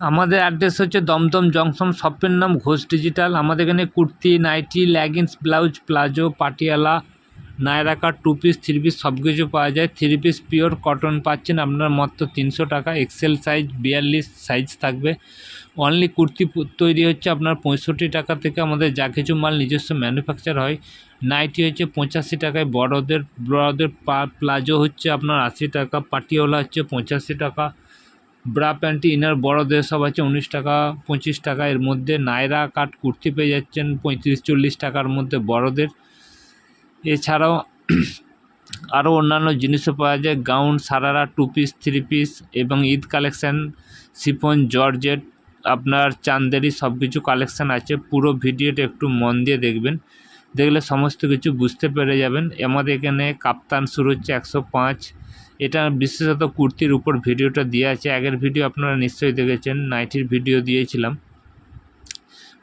আমাদের অ্যাড্রেস হচ্ছে দমদম জংশন, শপের নাম ঘোষ ডিজিটাল আমাদের এখানে kurti nightie leggings blouse palazzo Patiala Naira cut two piece three piece সব কিছু পাওয়া যায়। থ্রি পিস পিওর কটন পাচ্ছেন, আপনার মাত্র তিনশো টাকা। এক্সেল সাইজ বিয়াল্লিশ সাইজ থাকবে। অনলি কুর্তি তৈরি হচ্ছে আপনার পঁয়ষট্টি টাকা থেকে আমাদের যা কিছু মাল নিজস্ব ম্যানুফ্যাকচার হয়। নাইটি হচ্ছে পঁচাশি টাকায়। বড়দের বড়দের প্লাজো হচ্ছে আপনার আশি টাকা। পাটিওয়ালা হচ্ছে পঁচাশি টাকা। ব্রা প্যান্টি ইনার বড়দের সব আছে উনিশ টাকা, পঁচিশ টাকা। এর মধ্যে নায়রা কাট কুর্তি পেয়ে যাচ্ছেন পঁয়ত্রিশ, চল্লিশ টাকার মধ্যে বড়দের। এছাড়াও আরও অন্যান্য জিনিসও পাওয়া যায়। Gown, sharara two piece three piece এবং ঈদ কালেকশান সিফন জর্জেট, আপনার চান্দেরি সব কিছু কালেকশান আছে। পুরো ভিডিওটা একটু মন দিয়ে দেখবেন। দেখলে সমস্ত কিছু বুঝতে পেরে যাবেন। আমাদের এখানে কাপ্তান শুরু হচ্ছে একশো পাঁচ। এটা বিশেষত কুর্তির উপর ভিডিওটা দেওয়া আছে। আগের ভিডিও আপনারা নিশ্চয়ই দেখেছেন নাইটির ভিডিও দিয়েছিলাম।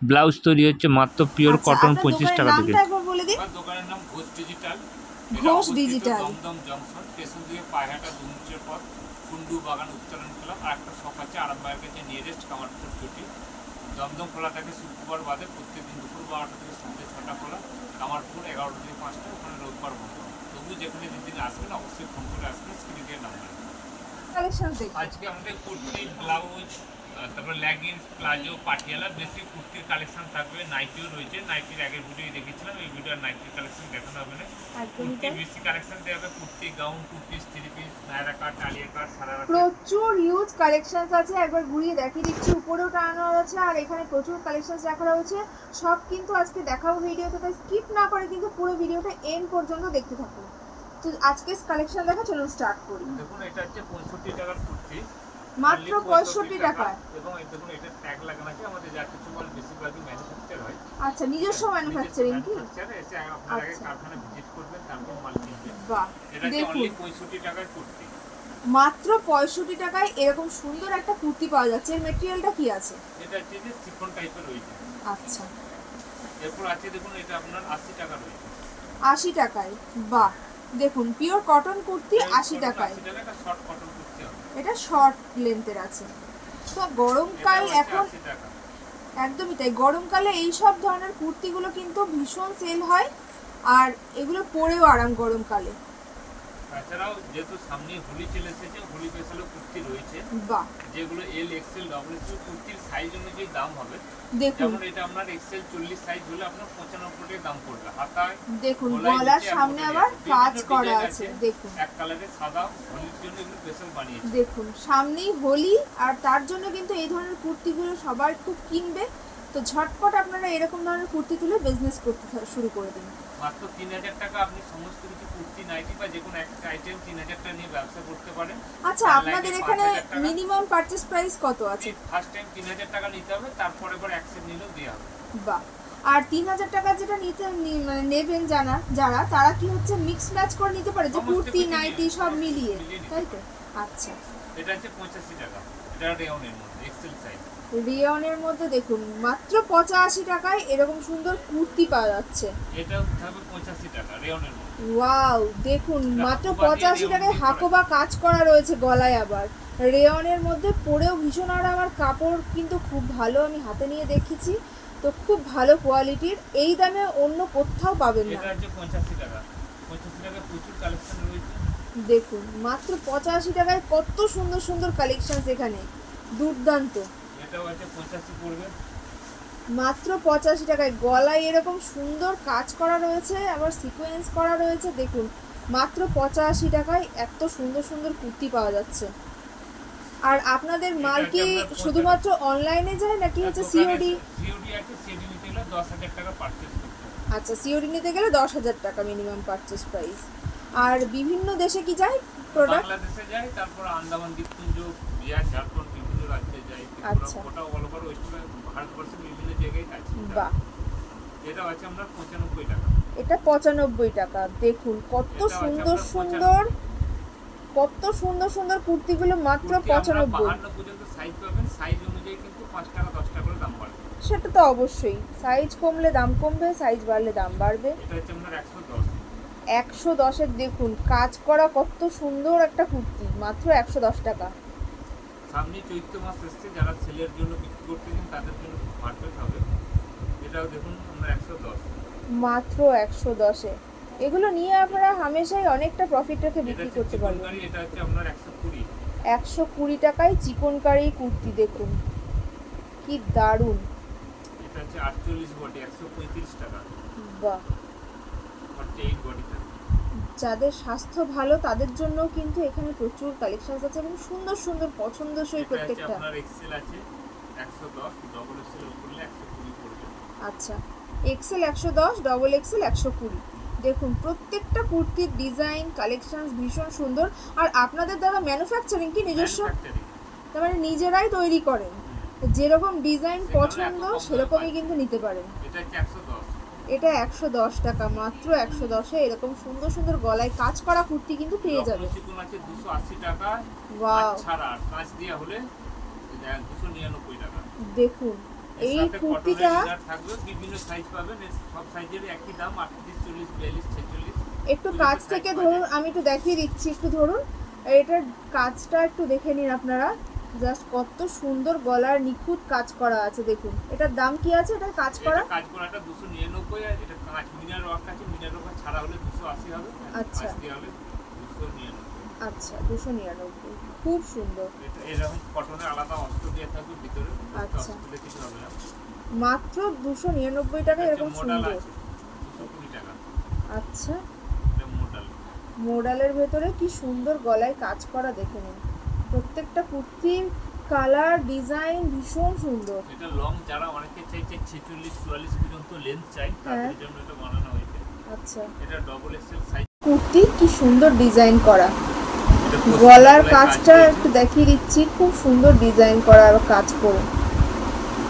ব্লাউজ তৈরি হচ্ছে মাত্র পিওর আচ্ছা, কটন পঁচিশ টাকা থেকে। নামটা একবার বলে দিন। দোকানের নাম Ghosh digital Ghosh digital. Dum Dum junction station থেকে পায়হাটা দু পর কুন্ডু বাগান উত্তরণ ক্লাব আর একটা শপ আছে আরামবাগের কাছে নিয়ারেস্ট কামারপুর চটি। দমদম খোলা থাকে শুক্রবার বাদে প্রত্যেকদিন দুপুর বারোটা থেকে সন্ধ্যে ছটা খোলা। কামারপুর এগারোটা থেকে পাঁচটা ওখানে রোববার বন্ধ। যেখানে যেদিন আসবেন অবশ্যই ফোন করে আসবেন স্ক্রিনে দিয়ে নাম্বার আজকে আমাদের কুর্তি ব্লাউজ তারপর লেগিংস প্লাজো পাটিয়ালা বেশি কুর্তির কালেকশন থাকবে। নাইটিও রয়েছে। নাইটির আগের ভিডিও দেখেছিলাম এই ভিডিওর নাইটির কালেকশন দেখানো হবে না। কুর্তি বেশি কালেকশন দেওয়া হবে। Kurti gown piece three piece Naira cut Alia cut cut প্রচুর কালেকশনস আছে। একবার ঘুরিয়ে দেখিয়ে দিচ্ছি। উপরেও টানানো আছে আর এখানে প্রচুর কালেকশনস রাখা রয়েছে। সব কিন্তু আজকে দেখাবো ভিডিওতে তাই স্কিপ না করে কিন্তু পুরো ভিডিওটা এন্ড পর্যন্ত দেখতে থাকুন। তো আজকে কালেকশন দেখা চলুন স্টার্ট করি। দেখুন এটা হচ্ছে পঁয়ষট্টি টাকার কুর্তি। মাত্র Only পঁয়ষট্টি টাকায়। এবং দেখুন এটা ট্যাগ লাগানো আছে। আমাদের যা কিছু মাল বেশিরভাগই ম্যানুফ্যাকচার হয়। আচ্ছা নিজস্ব ম্যানুফ্যাকচারিং কি? ম্যানুফ্যাকচার এসে আপনার আগে আচ্ছা। কারখানা ভিজিট করবেন তারপর মাল কিনবেন। বাহ এটা দেখুন। অনলি পঁয়ষট্টি টাকার কুর্তি। মাত্র পঁয়ষট্টি টাকায় এরকম সুন্দর একটা কুর্তি পাওয়া যাচ্ছে। এর মেটেরিয়ালটা কি আছে? এটা হচ্ছে যে সিফন টাইপের রয়েছে। আচ্ছা। এরপর আছে দেখুন এটা আপনার আশি টাকা রয়েছে। আশি টাকায়। বাহ দেখুন পিওর কটন কুর্তি আশি টাকায়। এটা শর্ট লেন্থের আছে। তো গরমকাল এখন একদমই তাই। গরমকালে এই সব ধরনের কুর্তিগুলো কিন্তু ভীষণ সেল হয় আর এগুলো পরেও আরাম গরমকালে। তাছাড়াও যেহেতু সামনে হোলি চলে এসেছে হোলি স্পেশালও কুর্তি রয়েছে। যেগুলো এল এক্সেল ডবল এক্সেল কুর্তির সাইজ অনুযায়ী দাম হবে। দেখুন। যেমন এটা আপনার এক্সেল চল্লিশ সাইজ হলে আপনার পঁচানব্বই টাকা দাম পড়বে। হাতায় দেখুন গলার সামনে আবার কাজ করা আছে। দেখুন। এক কালারের সাদা হোলির জন্য এগুলো স্পেশাল বানিয়েছে দেখুন সামনেই হোলি আর তার জন্য কিন্তু এই ধরনের কুর্তিগুলো সবার খুব কিনবে। তো ঝটপট আপনারা এরকম ধরনের কুর্তি তুলে বিজনেস করতে শুরু করে দিন। মাত্র তিন হাজার টাকা আপনি সমস্ত কিছু কুর্তি নাইটি বা যে কোনো একটা আইটেম তিন হাজার টাকা নিয়ে ব্যবসা করতে পারেন। আচ্ছা আপনাদের এখানে মিনিমাম পারচেস প্রাইস কত আছে? ফার্স্ট টাইম তিন হাজার টাকা নিতে হবে তারপরে পর অ্যাকসেপ্ট নিলেও দেওয়া হবে। বাহ। আর তিন হাজার টাকা যেটা নিতে মানে নেবেন জানা যারা তারা কি হচ্ছে মিক্স ম্যাচ করে নিতে পারে? যে কুর্তি নাইটি সব মিলিয়ে তাই তো? আচ্ছা। এটা হচ্ছে পঁচাশি টাকা। এটা রেওনের মধ্যে। রিয়নের মধ্যে দেখুন মাত্র পঁচাশি টাকায় এরকম সুন্দর কুর্তি পাওয়া যাচ্ছে। থাকবে পঁচাশি টাকা মধ্যে। ওয়াও দেখুন মাত্র পঁচাশি টাকায় হাকোবা কাজ করা রয়েছে গলায় আবার। রেয়নের মধ্যে পরেও ভীষণ আরাম আর কাপড় কিন্তু খুব ভালো আমি হাতে নিয়ে দেখেছি। তো খুব ভালো কোয়ালিটির এই দামে অন্য কোথাও পাবেন না। এটা হচ্ছে পঁচাশি টাকা। পঁচাশি টাকা প্রচুর কালেকশন রয়েছে। দেখুন মাত্র পঁচাশি টাকায় কত সুন্দর সুন্দর কালেকশন এখানে। দুর্দান্ত। এটাও আছে পঁচাশি পড়বে। মাত্র পঁচাশি টাকায়। গলায় এরকম সুন্দর কাজ করা রয়েছে আবার সিকোয়েন্স করা রয়েছে দেখুন। মাত্র পঁচাশি টাকায় এত সুন্দর সুন্দর কুর্তি পাওয়া যাচ্ছে। আর আপনাদের মাল কি শুধুমাত্র অনলাইনে যায় নাকি হচ্ছে সিওডি সিওডি আছে সিওডি নিতে গেলে দশ হাজার টাকা পারচেস করতে আচ্ছা সিওডি নিতে গেলে দশ হাজার টাকা মিনিমাম পারচেস প্রাইস আর বিভিন্ন দেশে কি যায় প্রোডাক্ট বাংলাদেশে যায় তারপর আন্দামান দ্বীপপুঞ্জ বিহার ঝাড়খণ্ড আচ্ছা। গোটা অল ওভার ওয়েস্ট বিভিন্ন জায়গায় আছে। বাহ। এটা আছে আমরা পঁচানব্বই টাকা। এটা পঁচানব্বই টাকা দেখুন কত সুন্দর সুন্দর কত সুন্দর সুন্দর কুর্তিগুলো মাত্র কুর্তি আমরা পঁচানব্বই। বাহান্ন পর্যন্ত সাইজ পাবেন সাইজ অনুযায়ী কিন্তু পাঁচ টাকা দশ টাকা করে দাম বাড়বে। সেটা তো অবশ্যই। সাইজ কমলে দাম কমবে সাইজ বাড়লে দাম বাড়বে। এটা হচ্ছে আপনার একশো দশ। একশো দশের দেখুন কাজ করা কত সুন্দর একটা কুর্তি মাত্র একশো দশ টাকা। সামনে চৈত্র মাস এসছে যারা সেলের জন্য বিক্রি করতে করতেছেন তাদের জন্য খুব পারফেক্ট হবে। এটাও দেখুন আমরা একশো দশ। মাত্র একশো দশে। এগুলো নিয়ে আপনারা হামেশাই অনেকটা প্রফিট রেখে বিক্রি করতে পারবেন এটা হচ্ছে আপনার একশো কুড়ি। একশো কুড়ি টাকায় চিকনকারি কুর্তি দেখুন। কি দারুণ। এটা হচ্ছে আটচল্লিশ বডি একশো পঁয়ত্রিশ টাকা। বাহ। ফর্টি এইট থাকে যাদের স্বাস্থ্য ভালো তাদের জন্য কিন্তু এখানে প্রচুর কালেকশন আছে এবং সুন্দর সুন্দর পছন্দসই প্রত্যেকটা। আপনার এক্সেল আছে একশো দশ ডবল এক্সেল করলে একশো কুড়ি পড়বে। আচ্ছা এক্সেল একশো দশ ডবল এক্সেল একশো কুড়ি। দেখুন প্রত্যেকটা কুর্তির ডিজাইন কালেকশন ভীষণ সুন্দর। আর আপনাদের দ্বারা ম্যানুফ্যাকচারিং কি নিজস্ব? তার মানে নিজেরাই তৈরি করেন। যেরকম ডিজাইন পছন্দ সেরকমই কিন্তু নিতে পারেন। এটা এটা একশো দশ টাকা মাত্র একশো দশে এরকম সুন্দর সুন্দর গলায় কাজ করা কুর্তি কিন্তু পেয়ে যাবে। দুশো আশি টাকা ছাড়া আর দেওয়া হলে দুশো নিরানব্বই টাকা। দেখুন এই কুর্তিটা cotton এর inner থাকবে বিভিন্ন সাইজ পাবেন সব সাইজেরই একই দাম আটত্রিশ চল্লিশ বিয়াল্লিশ ছেচল্লিশ। একটু কাজ থেকে ধরুন আমি একটু দেখিয়ে দিচ্ছি একটু ধরুন এটার কাজটা একটু দেখে নিন আপনারা। জাস্ট কত সুন্দর গলার নিখুঁত কাজ করা আছে দেখুন। এটার দাম কি আছে? এটা কাজ করা? কাজ করাটা দুশো নিরানব্বই আর এটা কাঁচ মিনার ওয়ার্ক আছে মিনার ওয়ার্ক ছাড়া হলে দুশো আশি হবে আচ্ছা। হলে দুশো নিরানব্বই। আচ্ছা দুশো নিরানব্বই। খুব সুন্দর। এটা এরকম কটনের আলাদা অস্ত্র দিয়ে থাকবে ভিতরে আচ্ছা। কিছু হবে না। মাত্র দুশো নিরানব্বই টাকা এরকম সুন্দর। টাকা। আচ্ছা। মোডালের ভেতরে কি সুন্দর গলায় কাজ করা দেখে নিন। প্রত্যেকটা কুর্তির কালার ডিজাইন ভীষণ সুন্দর। এটা লং যারা অনেকে চাইছে ছেচল্লিশ চুয়াল্লিশ পর্যন্ত লেন্থ চাই তাদের হ্যাঁ। জন্য এটা বানানো হয়েছে। আচ্ছা। এটা ডবল এক্সেল সাইজ কুর্তি কি সুন্দর ডিজাইন করা। গলার কাজটা একটু দেখিয়ে দিচ্ছি খুব সুন্দর ডিজাইন করা আর কাজ করে।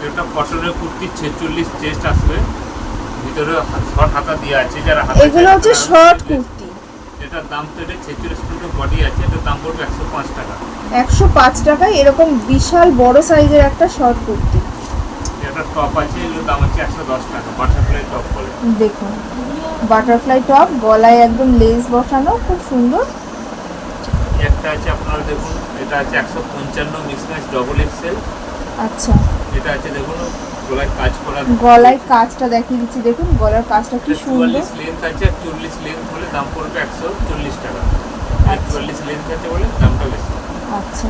এটা কটনের কুর্তি ছেচল্লিশ চেস্ট আসবে। ভিতরে শর্ট হাতা দেওয়া আছে যারা হাতা এগুলো হচ্ছে শর্ট কুর্তি। এটার দাম তো এটা ছেচল্লিশ ফুট বডি আছে এটার দাম পড়বে একশো পাঁচ টাকা। একশো পাঁচ টাকায় এরকম বিশাল বড় সাইজের একটা শর্ট কুর্তি। এটা টপ আছে এগুলোর দাম হচ্ছে একশো দশ টাকা বাটারফ্লাই টপ বলে। দেখুন বাটারফ্লাই টপ গলায় একদম লেস বসানো খুব সুন্দর। একটা আছে আপনারা দেখুন এটা আছে একশো পঞ্চান্ন মিক্স ম্যাচ ডবল এক্সেল আচ্ছা। এটা আছে দেখুন গলায় কাজ করা গলায় কাজটা দেখিয়ে দিচ্ছি দেখুন গলার কাজটা কি সুন্দর। চুয়াল্লিশ লেন্থ আছে আর চল্লিশ লেন্থ হলে দাম পড়বে একশো চল্লিশ টাকা। আর আচ্ছা। লেন্থ আছে বলে দামটা বেশি। আচ্ছা।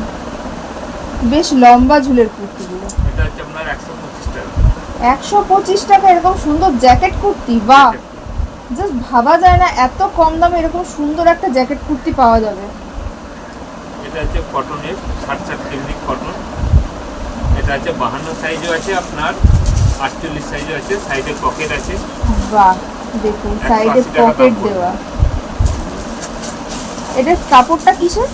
বেশ লম্বা ঝুলের কুর্তিগুলো। এটা হচ্ছে আপনার একশো পঁচিশ টাকা। একশো পঁচিশ টাকা এরকম সুন্দর জ্যাকেট কুর্তি? বা জাস্ট ভাবা যায় না এত কম দামে এরকম সুন্দর একটা জ্যাকেট কুর্তি পাওয়া যাবে। এটা হচ্ছে কটনের ষাট ষাট ফেব্রিক কটন এটা আছে বাহান্ন সাইজও আছে আপনার আটচল্লিশ সাইজও আছে সাইডে পকেট আছে। বাহ দেখুন সাইডে পকেট দেওয়া। এটার কাপড়টা কিসের?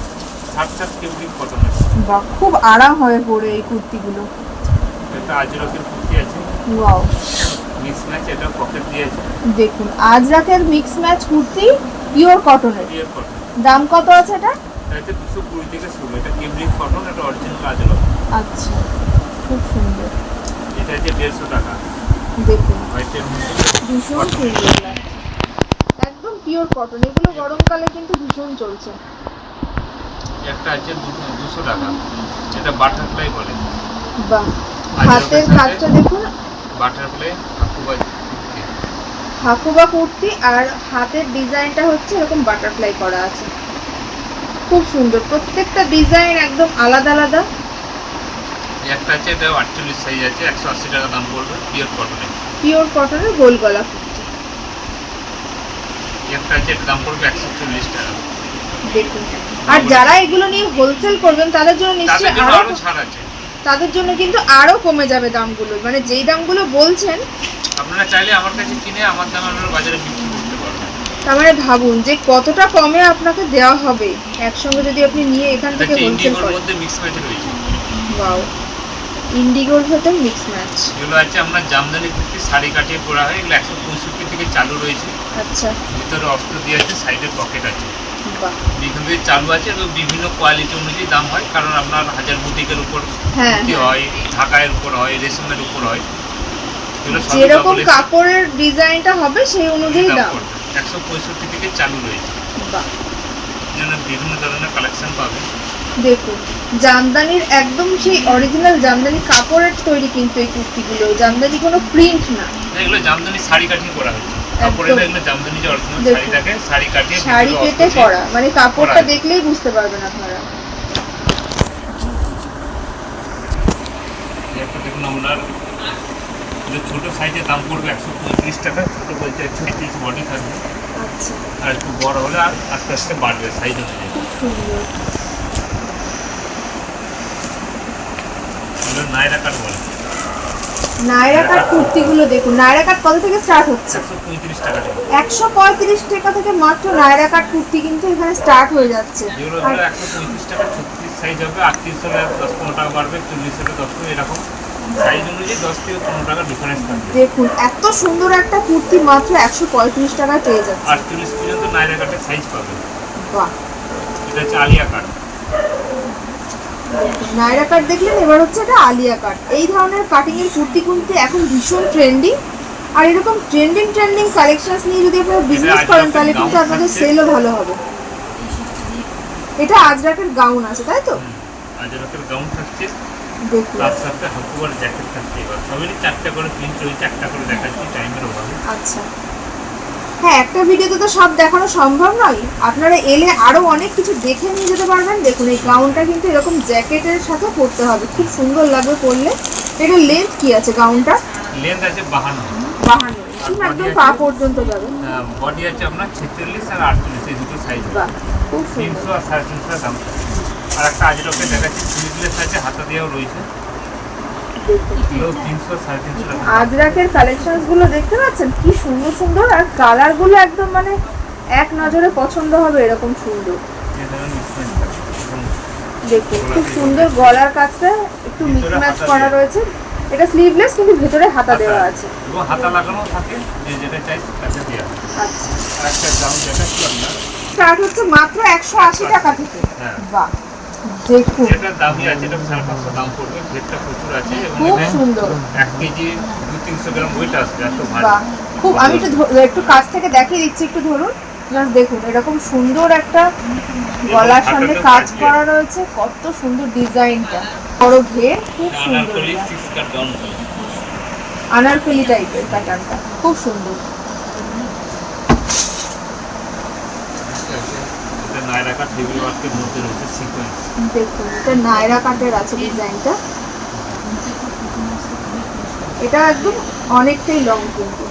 ফেব্রিক কটন আছে। বাহ খুব আরাম হবে পরে এই কুর্তিগুলো। এটা আজরকের কুর্তি আছে। ওয়াও। মিক্স ম্যাচ এটা পকেট দিয়েছে দেখুন আজরাকের মিক্স ম্যাচ কুর্তি পিওর কটনের কটন দাম কত আছে এটা? থেকে শুরু। এটা কটন এটা অরিজিনাল আজরক। আচ্ছা। খুব সুন্দর। এটা হচ্ছে দেড়শো টাকা। দেখুন। ভীষণ সুন্দর লাগছে। একদম পিওর কটন এগুলো গরমকালে কিন্তু ভীষণ চলছে। একটা আছে দুশো টাকা। এটা বাটারফ্লাই বলে। বাহ। হাতের কাজটা দেখুন। বাটারফ্লাই কুর্তি। হাকুবা কুর্তি আর হাতের ডিজাইনটা হচ্ছে এরকম বাটারফ্লাই করা আছে। খুব সুন্দর। প্রত্যেকটা ডিজাইন একদম আলাদা আলাদা। একটা আছে এটা আটচল্লিশ সাইজ আছে একশো আশি টাকা দাম পড়বে পিওর কটনে পিওর কটনের গোল গলা একটা আছে এটার দাম পড়বে একশো চল্লিশ টাকা। দেখুন। আর যারা এগুলো নিয়ে হোলসেল করবেন তাদের জন্য নিশ্চয়ই আরও ছাড় আছে। তাদের জন্য কিন্তু আরও কমে যাবে দামগুলো। মানে যেই দামগুলো বলছেন আপনারা চাইলে আমার কাছে কিনে আমার দামে আপনারা বাজারে বিক্রি করতে পারবেন। তার মানে ভাবুন যে কতটা কমে আপনাকে দেওয়া হবে। একসঙ্গে যদি আপনি নিয়ে এখান থেকে হোলসেল করেন। মধ্যে মিক্স ম্যাচ রয়েছে ওয়াও ইন্ডিগোর ভেতর মিক্স ম্যাচ এগুলো আছে আপনার জামদানি কুর্তি শাড়ি কাটিয়ে পরা হয় এগুলো একশো পঁয়ষট্টি থেকে চালু রয়েছে। আচ্ছা। ভিতরে অস্ত্র দিয়ে আছে সাইডে পকেট আছে। থেকে চালু আছে এবং বিভিন্ন কোয়ালিটি অনুযায়ী দাম হয় কারণ আপনার হাজার বুটিকের উপর হ্যাঁ কুর্তি হয়। ঢাকায়ের উপর হয় রেশমের উপর হয়। যেরকম কাপড়ের ডিজাইনটা হবে সেই অনুযায়ী দাম। একশো পঁয়ষট্টি থেকে চালু রয়েছে। বিভিন্ন ধরনের কালেকশন পাবে। দেখুন জামদানির একদম সেই অরিজিনাল জামদানি কাপড়ের তৈরি কিন্তু এই কুর্তিগুলো। জামদানি কোনো প্রিন্ট না। এগুলো জামদানি শাড়ি কাটিয়ে করা দেখুন। শাড়ি কেটে করা। মানে কাপড়টা দেখলেই বুঝতে পারবেন আপনারা। দেখুন ছোট দাম পড়বে একশো পঁয়ত্রিশ টাকা ছোট একশো তিরিশ বডি থাকবে। আচ্ছা। আর একটু বড় হলে আস্তে আস্তে বাড়বে সাইজ অনুযায়ী। কাট বলে। নায়রা কাট কুর্তিগুলো দেখুন। নায়রা কাট কত থেকে স্টার্ট হচ্ছে? একশো পঁয়ত্রিশ টাকা থেকে। একশো পঁয়ত্রিশ টাকা থেকে মাত্র নায়রা কাট কুর্তি কিন্তু এখানে স্টার্ট হয়ে যাচ্ছে। আর টাকা ছত্রিশ সাইজ হবে হলে টাকা বাড়বে চল্লিশ হলে দশ পনেরো এরকম সাইজ অনুযায়ী দশ থেকে পনেরো টাকা ডিফারেন্স থাকবে। দেখুন এত সুন্দর একটা কুর্তি মাত্র একশো পঁয়ত্রিশ টাকায় পেয়ে যাচ্ছে। আটচল্লিশ পর্যন্ত নাইরা কাটের সাইজ পাবে বাহ। এটা হচ্ছে আলিয়া কাট নায়রা কাট দেখলেন এবার হচ্ছে এটা আলিয়া কাট এই ধরনের কাটিং এর কুর্তি কিন্তু এখন ভীষণ ট্রেন্ডিং আর এরকম ট্রেন্ডিং ট্রেন্ডিং কালেকশনস নিয়ে যদি আপনারা বিজনেস করেন তাহলে কিন্তু আপনাদের সেলও ভালো হবে। এটা আজরাকের গাউন আছে তাই তো? আজরাকের গাউন থাকছে। দেখুন। তার সাথে হাকুবার জ্যাকেট থাকছে এবার। সবেরই চারটা করে প্রিন্ট রয়েছে একটা করে দেখাচ্ছি টাইমের অভাবে। আচ্ছা। হ্যাঁ একটা ভিডিওতে তো সব দেখানো সম্ভব নয়। আপনারা এলে আরও অনেক কিছু দেখে নিয়ে যেতে পারবেন। দেখুন এই গাউনটা কিন্তু এরকম জ্যাকেটের সাথে পরতে হবে। খুব সুন্দর লাগবে পরলে। এটা লেন্থ কি আছে গাউনটা? লেন্থ আছে বাহান্ন। বাহান্ন। ঠিক একদম পা পর্যন্ত যাবে। বডি আছে আপনার ছেচল্লিশ আর আটচল্লিশ এই দুটো সাইজ বাহ খুব সুন্দর। তিনশো আর সাড়ে তিনশো টাকা দাম। আর একটা আজরকে দেখাচ্ছি স্লিভলেস আছে হাতা দিয়েও রয়েছে দেখুন কিলো তিনশো সাড়ে তিনশো টাকা দাম। আজরাকের কালেকশনসগুলো দেখতে পাচ্ছেন? কি সুন্দর সুন্দর আর কালারগুলো একদম মানে এক নজরে পছন্দ হবে এরকম সুন্দর। দেখুন খুব সুন্দর গলার কাজটা একটু ভিতরে মিসম্যাচ করা রয়েছে। এটা স্লিভলেস কিন্তু ভেতরে হাতা দেওয়া আছে। এবং হাতা লাগানো থাকে যে যেটা চাই তাকে দেওয়া আচ্ছা। একটা দাম দেখাচ্ছি আপনার। স্টার্ট হচ্ছে মাত্র একশো আশি টাকা থেকে। হ্যাঁ। বাহ। দেখুন। দামই আছে এটা সাড়ে পাঁচশো দাম পড়বে ভেটটা প্রচুর আছে খুব সুন্দর। এক কেজি দু তিনশো গ্রাম ওয়েট আসবে এত ভারী। খুব আমি একটু একটু কাছ থেকে দেখিয়ে দিচ্ছি একটু ধরুন। জাস্ট দেখুন এরকম সুন্দর একটা গলার সামনে কাজ করা রয়েছে কত সুন্দর ডিজাইনটা। বড় ঘের খুব সুন্দর। এটা। আনারকলি টাইপের প্যাটার্নটা খুব সুন্দর এটা নায়রা কাট হেভি ওয়ার্কের মধ্যে রয়েছে সিকোয়েন্স দেখুন এটা নায়রা কাটের আছে ডিজাইনটা। এটা একদম অনেকটাই লং কিন্তু।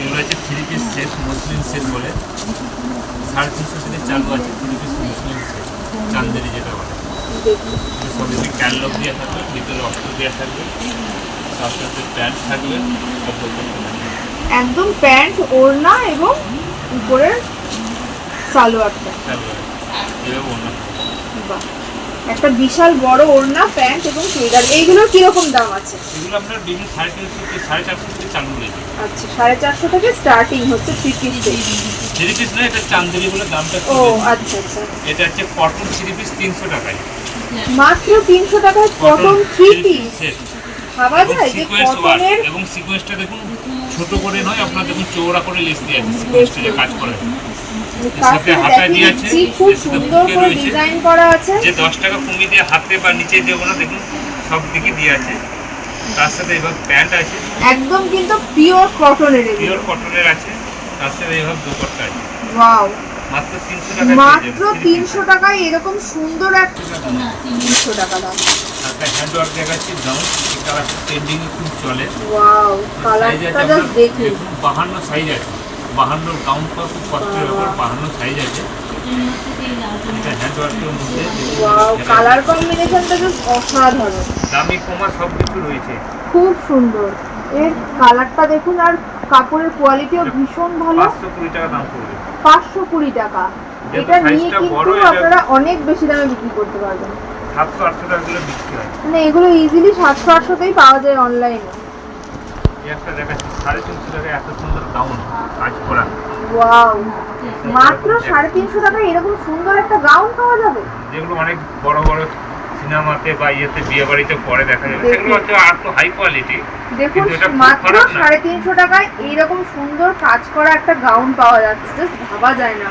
এগুলো হচ্ছে থ্রি পিস সেট মুসলিম সেট বলে। সাড়ে তিনশো থেকে চালু আছে থ্রি পিস মুসলিম সেট চান্দেরি যেটা বলে। ক্যানলক দেওয়া থাকবে ভিতরে অস্ত্র দেওয়া থাকবে তার সাথে প্যান্ট থাকবে থাকবে একদম প্যান্ট ওড়না এবং উপরের সালোয়ারটা থাকবে বাহ। একটা বিশাল বড় ওড়না প্যান্ট এবং চুড়িদার। এইগুলোর কীরকম দাম আছে? এগুলো আপনার বিভিন্ন সাড়ে তিনশো থেকে সাড়ে চারশো থেকে চালু রয়েছে আচ্ছা সাড়ে চারশো থেকে স্টার্টিং হচ্ছে থ্রি পিস থ্রি পিস নয় এটা চান্দেরি বলে দামটা ও আচ্ছা আচ্ছা। এটা হচ্ছে কটন থ্রি পিস তিনশো টাকায়। মাত্র তিনশো টাকায় কটন থ্রি পিস ভাবা যায় যে কটনের এবং সিকোয়েন্সটা দেখুন ছোট করে নয় আপনার দেখুন চৌড়া করে লেস দিয়ে আছে সিকোয়েন্সটা কাজ করে। কাছে হাতায় দিয়ে আছে, খুব সুন্দর করে ডিজাইন করা আছে। যে দশ টাকা কমিয়ে দিয়ে হাতে বা নিচে যেগুলো দেখুন সব দিকে দিয়ে আছে। তার সাথে এবার প্যান্ট আছে। একদম কিন্তু পিওর কটনের পিওর কটনের আছে তার সাথে এইভাবে দুপাট্টা আছে। ওয়াও মাত্র তিনশো তিনশো টাকায় এরকম সুন্দর এক তিনশো টাকা দাম একটা দেখাচ্ছি ব্রাউন কালারটা ট্রেন্ডিং খুব চলে। ওয়াও কালারটা দেখুন। দেখুন বাহান্ন সাইজ আছে। বাহান্ন কাউন্ট করা খুব কষ্টের ব্যাপার বাহান্ন সাইজ আছে। এটা মধ্যে কালার কম্বিনেশনটা অসাধারণ। দামি কমা সব কিছু রয়েছে। খুব সুন্দর। এর কালারটা দেখুন আর কাপড়ের কোয়ালিটিও ভীষণ ভালো। পাঁচশো কুড়ি টাকা দাম পড়বে। পাঁচশো কুড়ি টাকা। এটা নিয়ে কিন্তু আপনারা অনেক বেশি দামে বিক্রি করতে পারবেন। সাতশো আটশো টাকা বিক্রি হয়। মানে এগুলো ইজিলি সাতশো আটশোতেই পাওয়া যায় অনলাইনে একটা দেখাচ্ছি সাড়ে তিনশো টাকা এত সুন্দর গাউন কাজ করা ওয়াও মাত্র সাড়ে তিনশো টাকায় এরকম সুন্দর একটা গাউন পাওয়া যাবে? যেগুলো অনেক বড় বড় সিনেমাতে বা ইয়েতে বিয়ে বাড়িতে পরে দেখা যাবে। সেগুলো হচ্ছে আর তো হাই কোয়ালিটি দেখুন মাত্র সাড়ে তিনশো টাকায় এইরকম সুন্দর কাজ করা একটা গাউন পাওয়া যাচ্ছে। জাস্ট ভাবা যায় না।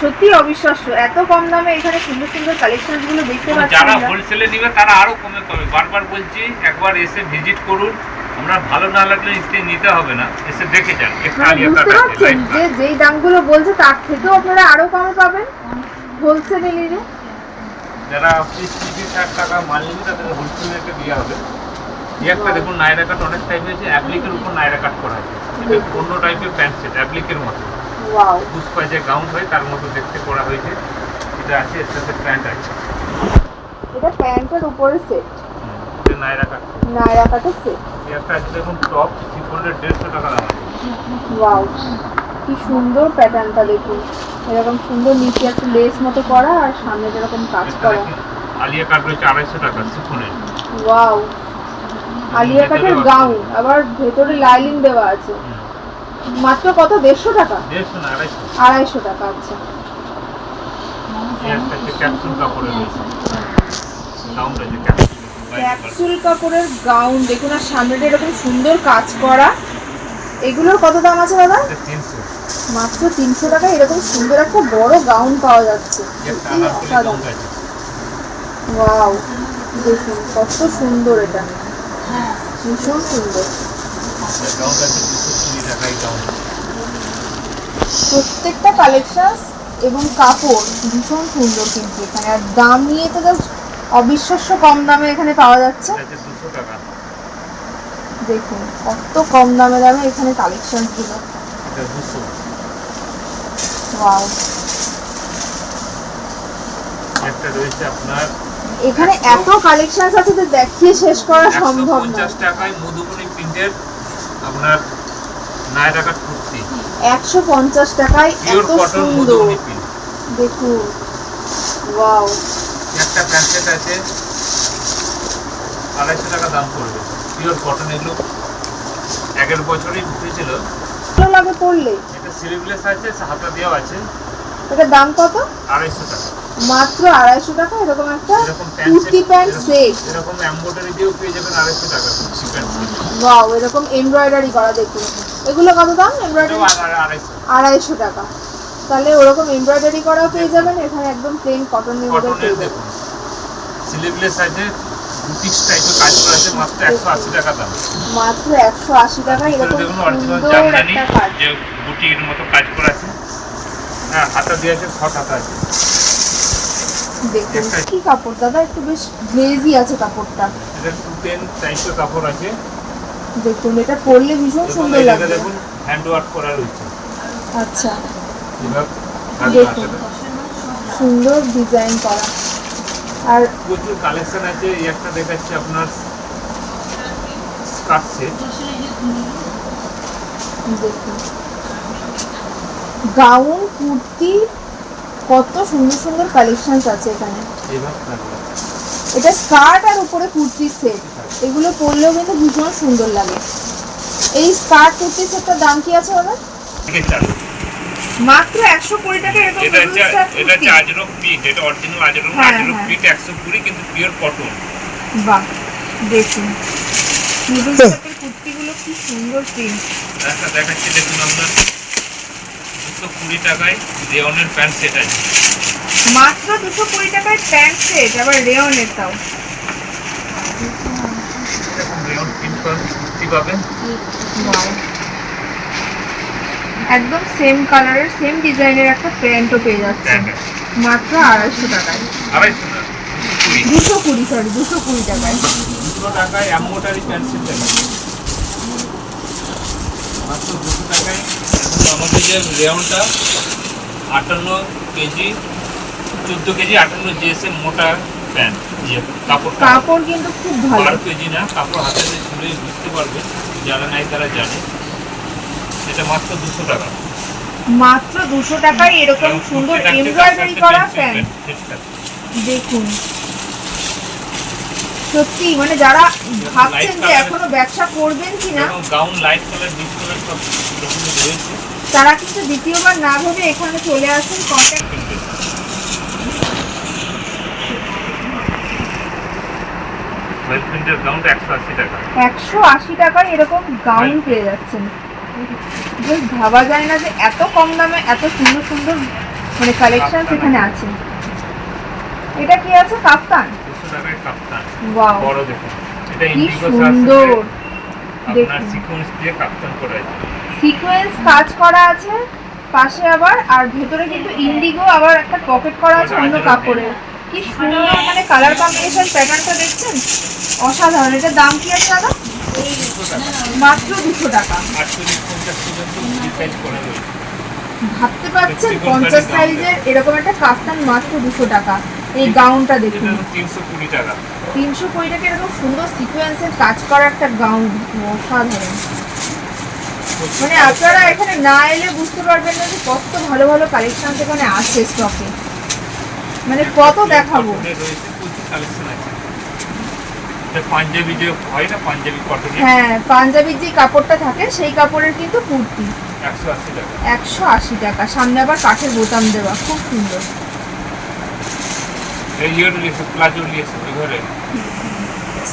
সত্যি অবিশ্বাস্য। এত কম দামে এখানে সুন্দর সুন্দর কালেকশনগুলো দেখতে পাচ্ছি যারা। হোলসেলে নিবে তারা আরও কমে পাবে। বারবার বলছি একবার এসে ভিজিট করুন। আমরা ভালো না লাগলে নিশ্চয়ই নিতে হবে না এসে দেখে যান একটু মানে আলিয়া বুঝতে পারছেন যে যেই দামগুলো বলছে তার থেকেও আপনারা আরও কমে পাবেন? হোলসেলে নিলে? যারা পিস তিরিশ ষাট টাকা মাল নিবে তাদের হোলসেল রেটে দেওয়া হবে। একটা দেখুন নাইরা কাট অনেক টাইপ হয়েছে অ্যাপ্লিকের উপর নাইরা কাট করা আছে অন্য টাইপের প্যান্ট সেট অ্যাপ্লিকের মতো। পুষ্পা যে গাউন হয় তার মতো দেখতে করা হয়েছে। এটা আছে এর সাথে প্যান্ট আছে। এটা প্যান্টের উপরে সেট নাইরা কাট সেট একটা আছে দেখুন টপ চিপনের দেড়শো টাকা দাম ওয়াও কি সুন্দর প্যাটার্নটা দেখুন। এরকম সুন্দর নিচে একটু লেস মতো করা আর সামনে যেরকম কাজ করা। আলিয়া কাট রয়েছে আড়াইশো টাকা চিপনের ওয়াও আলিয়া কাটের গাউন আবার ভেতরে লাইলিং দেওয়া আছে। মাত্র কত? দেড়শো টাকা? দেড়শো না আড়াইশো। টাকা আচ্ছা। ক্যাপসুল কাপড়ের। রয়েছে ক্যাপসুল ক্যাপসুল কাপড়ের গাউন দেখুন আর সামনেটা এরকম সুন্দর কাজ করা। এগুলোর কত দাম আছে দাদা? মাত্র তিনশো টাকা এরকম সুন্দর একটা বড় গাউন পাওয়া যাচ্ছে। ওয়াও দেখুন কত সুন্দর এটা। ভীষণ সুন্দর। প্রত্যেকটা কালেকশন এবং কাপড় ভীষণ সুন্দর কিন্তু এখানে। আর দাম নিয়ে তো জাস্ট অবিশ্বাস্য কম দামে এখানে পাওয়া যাচ্ছে। দেখুন কত কম দামে দামে এখানে কালেকশন আপনার এখানে এত কালেকশন আছে যে দেখিয়ে শেষ করা সম্ভব না। পঞ্চাশ টাকায় মধুবনী প্রিন্টের আপনার নয় কুর্তি। একশো পঞ্চাশ টাকায় এত সুন্দর। দেখুন। ওয়াও একটা প্যান্টসেট আছে আড়াইশো টাকা দাম পড়বে। পিওর কটন এগুলো। আগের বছরই ঢুকেছিল ভালো লাগে পড়লে এটা স্লিভলেস আছে হাতা দেওয়া আছে। এটার দাম কত? আড়াইশো টাকা। মাত্র আড়াইশো টাকা এরকম একটা কুর্তি প্যান্ট সেট এরকম এমব্রয়ডারি দিয়েও পেয়ে যাবেন আড়াইশো টাকা কুর্তি প্যান্ট ওয়াও এরকম এমব্রয়ডারি করা দেখুন। এগুলো কত দাম? এমব্রয়ডারি আড়াইশো টাকা। তাহলে ওরকম এমব্রয়ডারি করাও পেয়ে যাবেন এখানে একদম প্লেন কটনের মধ্যে পেয়ে যাবেন। স্লিভলেস আছে বুটিক্স টাইপের কাজ করা আছে মাত্র একশো আশি টাকা দাম। মাত্র একশো আশি টাকা এরকম দেখুন অরিজিনাল জামদানি যে বুটির মতো কাজ করা আছে। হ্যাঁ হাতা দিয়ে আছে শর্ট হাতা আছে। দেখুন কি কাপড় দাদা একটু বেশ গ্লেজি আছে কাপড়টা। এটা টু টেন টাইপের কাপড় আছে। দেখুন এটা পরলে ভীষণ সুন্দর লাগবে। দেখুন হ্যান্ড ওয়ার্ক করা রয়েছে। আচ্ছা। সুন্দর ডিজাইন করা। আর প্রচুর কালেকশন আছে একটা দেখাচ্ছি আপনার স্কার্ট সেট গাউন কুর্তি কত সুন্দর সুন্দর কালেকশনস আছে এখানে। এটা স্কার্ট আর উপরে কুর্তির সেট এগুলো পরলেও কিন্তু ভীষণ সুন্দর লাগে। এই স্কার্ট কুর্তি সেটটার দাম কি আছে দাদা মাত্র একশো কুড়ি টাকা এরকম এটা এটা হচ্ছে। আজরক প্রিন্ট এটা অরিজিনাল আজরক হ্যাঁ, আজরক হ্যাঁ। প্রিন্ট একশো কুড়ি কিন্তু পিওর কটন বাহ দেখুন মিডল স্টাইপের কুর্তিগুলো কি সুন্দর প্রিন্ট। একটা দেখাচ্ছি দেখুন আপনার। দুশো কুড়ি টাকায় রেওনের প্যান্ট সেট আছে। মাত্র দুশো কুড়ি টাকায় প্যান্ট সেট আবার রেওনের তাও। দেখুন রেওন প্রিন্ট কুর্তি পাবেন. একদম সেম কালারের সেম ডিজাইনের একটা প্যান্টও পেয়ে যাচ্ছে। মাত্র আড়াইশো টাকায়। দুশো কুড়ি সরি দুশো কুড়ি টাকায়। দুশো টাকায় এম্বোটারি প্যান্ট মাত্র দুশো টাকায়। আমাদের যে রেওনটা আটান্ন কেজি চোদ্দ কেজি আটান্ন জিএসএম মোটা প্যান্ট। ইয়ে কাপড় কাপড় কিন্তু খুব ভালো। কেজি না কাপড় হাতে ছুলে বুঝতে পারবে যারা নাই তারা জানে। এটা মাত্র দুশো টাকা। মাত্র দুশো টাকায় এরকম সুন্দর এমব্রয়ডারি করা প্যান্ট? দেখুন। সত্যি মানে যারা ভাবছেন যে এখনও ব্যবসা করবেন কিনা gown light colour deep colour সব রকমের তারা কিন্তু দ্বিতীয়বার না ভেবে এখানে চলে আসুন কন্ট্যাক্ট একশো আশি টাকা। একশো আশি টাকায় এরকম গাউন পেয়ে যাচ্ছেন। জাস্ট ভাবা যায় না যে এত কম দামে এত সুন্দর সুন্দর মানে কালেকশন এখানে আছে। এটা কি আছে? কাপ্তান? ওয়াও। বড় দেখুন। এটা কি ইন্ডিগো সুন্দর। আপনার। সিকোয়েন্স দিয়ে কাপ্তান করা আছে। সিকোয়েন্স কাজ করা আছে। পাশে আবার আর ভেতরে কিন্তু ইন্ডিগো আবার একটা পকেট করা আছে অন্য কাপড়ের কি সুন্দর মানে কালার কম্বিনেশন প্যাটার্নটা দেখছেন? অসাধারণ। এটার দাম কি আছে দাদা? মাত্র দুশো টাকা। ভাবতে পারছেন? পঞ্চাশ সাইজের এরকম একটা কাফতান মাত্র দুশো টাকা। এই গাউনটা দেখুন। তিনশো কুড়ি টাকা। তিনশো কুড়ি টাকা এরকম সুন্দর সিকোয়েন্সের কাজ করা একটা গাউন অসাধারণ। মানে আপনারা এখানে না এলে বুঝতে পারবেন না যে কত ভালো ভালো কালেকশন এখানে আছে স্টকে মানে কত দেখাবো? কালেকশন পাঞ্জাবি যে হয় না পাঞ্জাবি কটনের হ্যাঁ পাঞ্জাবির যে কাপড়টা থাকে সেই কাপড়ের কিন্তু কুর্তি। একশো আশি টাকা। সামনে আবার কাঠের বোতাম দেওয়া খুব সুন্দর।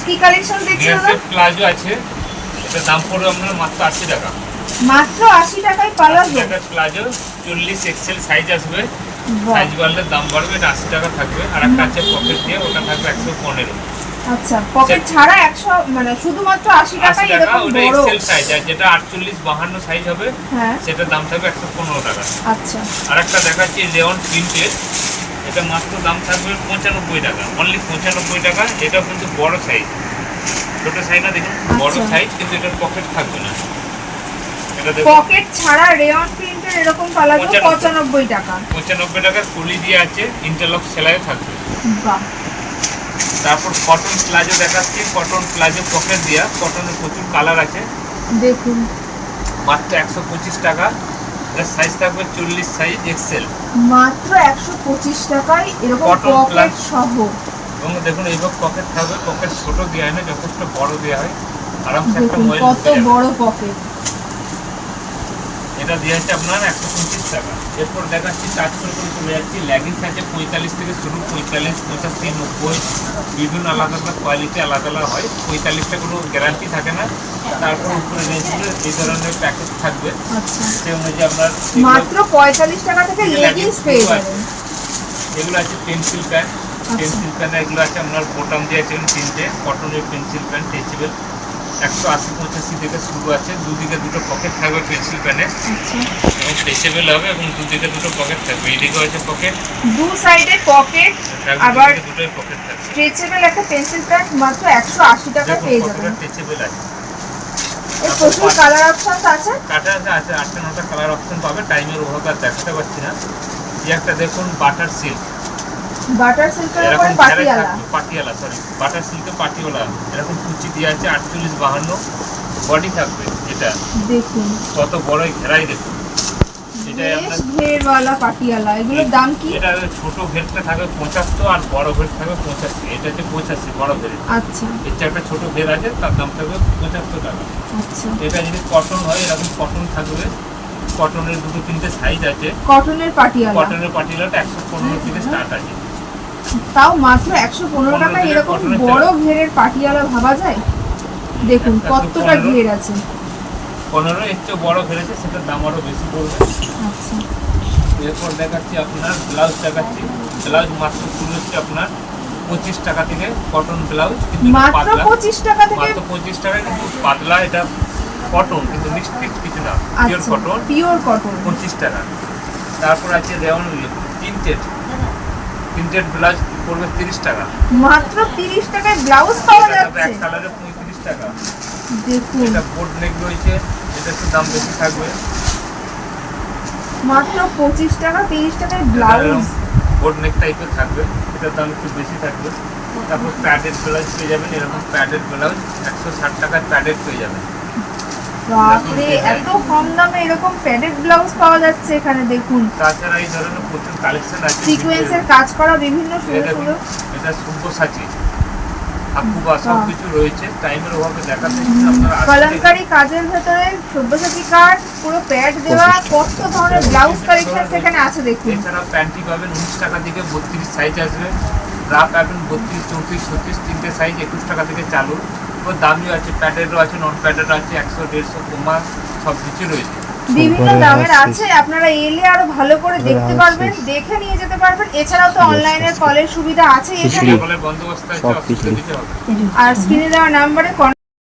কি কালেকশন দেখছি প্লাজো আছে। এটা দাম পড়বে আপনার মাত্র আশি টাকা। মাত্র আশি টাকায় আশি পালাজো প্লাজো চল্লিশ এক্সেল সাইজ আসবে। সাইজ বাড়লে দাম বাড়বে এটা আশি টাকা থাকবে। আর একটা আছে পকেট দিয়ে ওটা থাকবে একশো পনেরো। আচ্ছা পকেট ছাড়া একশো মানে শুধুমাত্র টাকা এরকম বড়। এক্সেল সাইজ আর যেটা আটচল্লিশ বাহান্ন সাইজ হবে হ্যাঁ। সেটার দাম থাকবে একশো পনেরো টাকা। আচ্ছা। আর দেখাচ্ছি লেওন প্রিন্টেড এটা মাত্র দাম থাকবে পঁচানব্বই টাকা অনলি পঁচানব্বই টাকা এটা কিন্তু বড় সাইজ ছোট সাইজ না দেখুন বড় আচ্ছা। সাইজ কিন্তু এটার পকেট থাকবে না। এটা দেখুন। পকেট ছাড়া রেয়ন প্রিন্টের এরকম পালাজো টাকা। পঁচানব্বই টাকা কুলি দিয়ে আছে ইন্টারলক সেলাইও থাকবে। বাহ। তারপর কটন প্লাজো দেখাচ্ছি। কটন প্লাজো পকেট দেওয়া কটনের প্রচুর কালার আছে। দেখুন। মাত্র একশো পঁচিশ টাকা। এর সাইজ থাকবে চল্লিশ সাইজ এক্সেল মাত্র একশো পঁচিশ টাকায় এরকম পকেট সহ। এবং দেখুন এইভাবে পকেট থাকবে। পকেট ছোট দেওয়া হয় না যথেষ্ট বড় দেওয়া হয়। আরামসে একটা মোবাইল কত বড় পকেট এটা দেওয়া হচ্ছে আপনার একশো পঁচিশ টাকা। এরপর দেখাচ্ছি চার্জ করে করে চলে যাচ্ছি। ল্যাগিংস আছে পঁয়তাল্লিশ থেকে শুরু পঁয়তাল্লিশ পঁচাশি নব্বই বিভিন্ন আলাদা আলাদা কোয়ালিটি আলাদা আলাদা হয়। পঁয়তাল্লিশটা কোনো গ্যারান্টি থাকে না। তারপর উপরে রেঞ্জগুলো এই ধরনের প্যাকেজ থাকবে। আচ্ছা। সে অনুযায়ী আপনার মাত্র পঁয়তাল্লিশ টাকা থেকে লেগিংস পেয়ে যাবেন। এগুলো আছে পেন্সিল প্যান্ট পেন্সিল প্যান্ট এগুলো আছে আপনার বোটাম দিয়ে আছে তিনটে। কটনের পেন্সিল প্যান্ট টেচেবল একশো আশি পঁচাশি থেকে শুরু আছে। দুদিকে দুটো পকেট থাকবে পেন্সিল প্যানে আচ্ছা। এবং টেচেবল হবে এবং দুদিকে দুটো পকেট থাকবে। এইদিকেও আছে পকেট দু সাইডে পকেট আবার দুটোই পকেট থাকবে। স্ট্রেচেবল একটা পেন্সিল প্যাক মাত্র একশো আশি টাকা পেয়ে যাবেন। টেচেবল আছে। এর প্রচুর কালার অপশনস আছে। কাটা আছে আটটা নটা কালার অপশন পাবে। টাইমের অভাব আর দেখাতে পারছি না। এই একটা দেখুন বাটার সিল্ক বাটার সিল্কের উপরে পাটিয়ালা। পাটিয়ালা সরি বাটার সিল্কে এরকম কুচি দিয়ে আছে আটচল্লিশ বাহান্ন। বডি থাকবে এটা। দেখুন। কত বড় ঘেরাই দেখুন। পাটিয়ালা। এগুলোর দাম কি? এটা ছোট ভেটটা পঁচাত্তর আর বড় ভেট থাকবে পঁচাশি। এটা হচ্ছে পঁচাশি বড় ভেট আচ্ছা। একটা ছোট ভেট আছে তার দাম থাকবে পঁচাত্তর টাকা। আচ্ছা। এটা যদি কটন হয় এরকম কটন থাকবে। কটনের দুটো তিনটে সাইজ আছে। কটনের পাটিয়ালা। কটনের পাটিলাটা একশো পনেরো থেকে স্টার্ট আছে। তাও মাত্র একশো পনেরো টাকায় এরকম বড় ঘেরের পাটিয়ালা ভাবা যায়? দেখুন কতটা। ঘের আছে। পনেরো চেয়ে বড় ভেড়েছে সেটার দাম আরও বেশি পড়বে। আচ্ছা। এরপর দেখাচ্ছি আপনার ব্লাউজ দেখাচ্ছি। ব্লাউজ মাত্র শুরু হচ্ছে আপনার পঁচিশ টাকা থেকে কটন ব্লাউজ কিন্তু মাত্র পঁচিশ টাকা থেকে? মাত্র পঁচিশ টাকা কিন্তু পাতলা এটা কটন কিন্তু মিক্সড কিছু না পিওর কটন পিওর কটন পঁচিশ টাকা। তারপর আছে রেওয়ান প্রিন্টেড প্রিন্টেড ব্লাউজ পড়বে তিরিশ টাকা। মাত্র তিরিশ টাকায় ব্লাউজ পাওয়া যাচ্ছে? এক কালারে পঁয়ত্রিশ টাকা। দেখুন। এটা বোর্ড নেক রয়েছে এটা একটু দাম বেশি থাকবে। মাত্র পঁচিশ টাকা তিরিশ টাকায় ব্লাউজ। বোর্ড নেক টাইপের থাকবে এটার দাম একটু বেশি থাকবে। তারপর প্যাডেড ব্লাউজ পেয়ে যাবেন এরকম প্যাডেড ব্লাউজ একশো ষাট টাকার প্যাডেড পেয়ে যাবেন। বাপরে এত কম দামে এরকম প্যাডেড ব্লাউজ পাওয়া যাচ্ছে এখানে দেখুন। তাছাড়া এই ধরনের প্রচুর কালেকশন আছে। সিকোয়েন্সের কাজ করা বিভিন্ন সুন্দর এটা সব্যসাচী হাকুবা সব কিছু রয়েছে টাইমের অভাবে দেখাতে আপনারা আসলে- কাজের ভেতরে পুরো প্যাড দেওয়া কত ধরনের ব্লাউজ কালেকশন সেখানে আছে দেখুন। এছাড়া প্যান্টি পাবেন উনিশ টাকা থেকে বত্রিশ সাইজ আসবে। পাবেন চৌত্রিশ ছত্রিশ তিনটে সাইজ একুশ টাকা থেকে চালু। তো দামিও আছে প্যাডেরও আছে নন প্যাডেরও আছে একশো দেড়শো কমা সব কিছু রয়েছে। বিভিন্ন দামের আছে আপনারা এলে আরও ভালো করে দেখতে পারবেন দেখে নিয়ে যেতে পারবেন। এছাড়াও তো অনলাইনে কলের সুবিধা আছে এখানে। বন্দোবস্ত আর স্ক্রিনে দেওয়া নাম্বারে